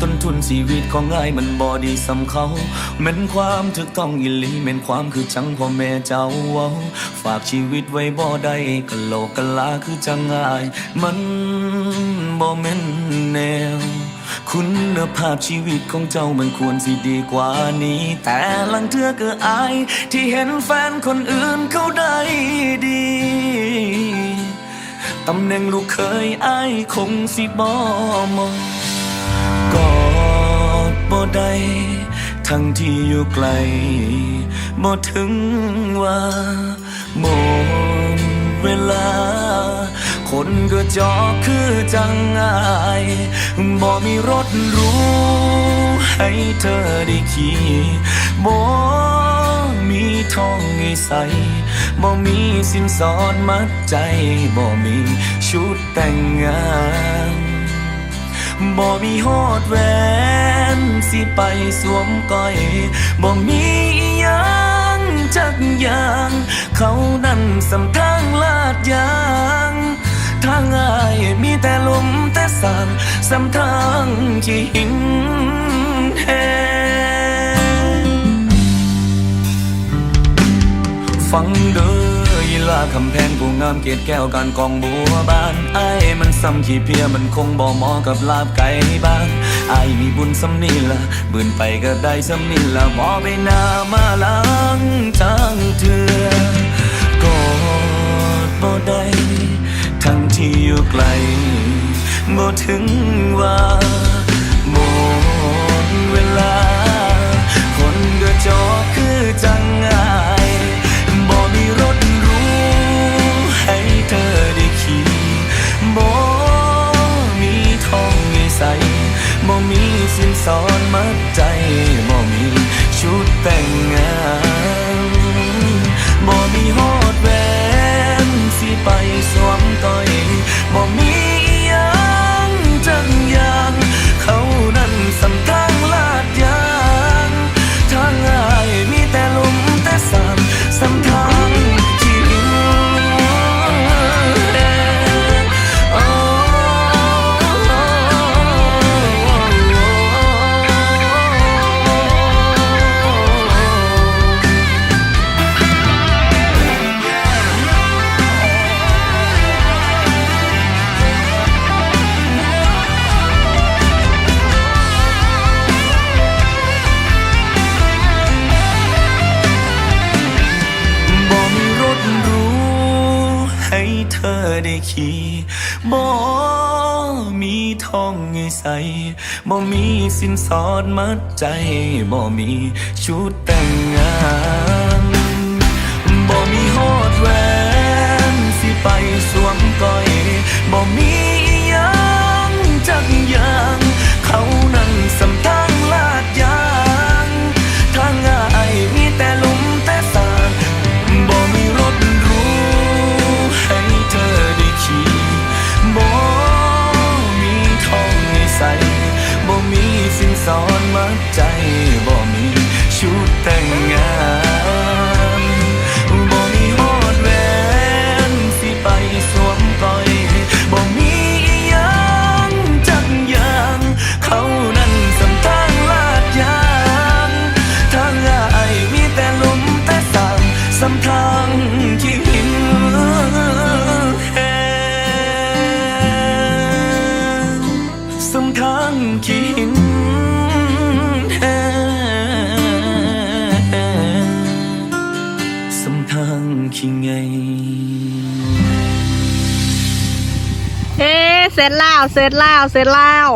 ต้นทุนชีวิตของไอ้ายมันบอดีสำเขาแม่นความถึกต้องอิลีแม่นความคือจังพ่อแม่เจ้าเว้าฝากชีวิตไว้บ่ได้กะโลกกะลาคือจังอาย มันบ่แม่นแนว คุณภาพชีวิตของเจ้ามันควรสิดีกว่านี้ แต่ลังเทือก็อาย ที่เห็นแฟนคนอื่นเขาได้ดีตำแหน่งลูกเคยอายคงสิบ่มอง ดบ่ได้ทั้งที่อยู่ไกลบ่ถึงว่าหมดเวลา คนก็จอกคือจังอายบ่มีรถรู้ให้เธอได้ขี่บ่มีทองให้ใส่บ่มีสินสอดมัดใจบ่มีชุดแต่งงานบ่มีฮอดแหวน สิไปสวมก้อยบ่มีอิหยังจักอย่าง เขานั่นสำทางลาดยางทางอายมีแต่ลมแต่สานสำทางที่หินแหงฟังเด้อ คำแพงผู้งามเกตแก้วการกองบัวบานไอ้มันซ้ำขี้เพียมันคงบ่เหมาะกับลาบไก่บ้านไอ้มีบุญสำนี่ละบืนไปก็ได้สำนี่ละบ่ไปนามาหลังทางเถื่อกอดบ่ได้ทั้งที่อยู่ไกลบ่ถึงว่าหมดเวลา คนก็จอคือจังอา สอนมัดใจบ่มีชุดแต่งงานบ่มีฮอดแวนสิไปสวมต่อยบ่มี เธอได้ขี่บ่มีทองเงาใส่บ่มีสินสอดมัดใจบ่มีชุดแต่งงาน สอนมัดใจบ่มีชุดแต่งงาน ขี้ไงเอ๊เสร็จแล้ว เสร็จแล้ว เสร็จแล้ว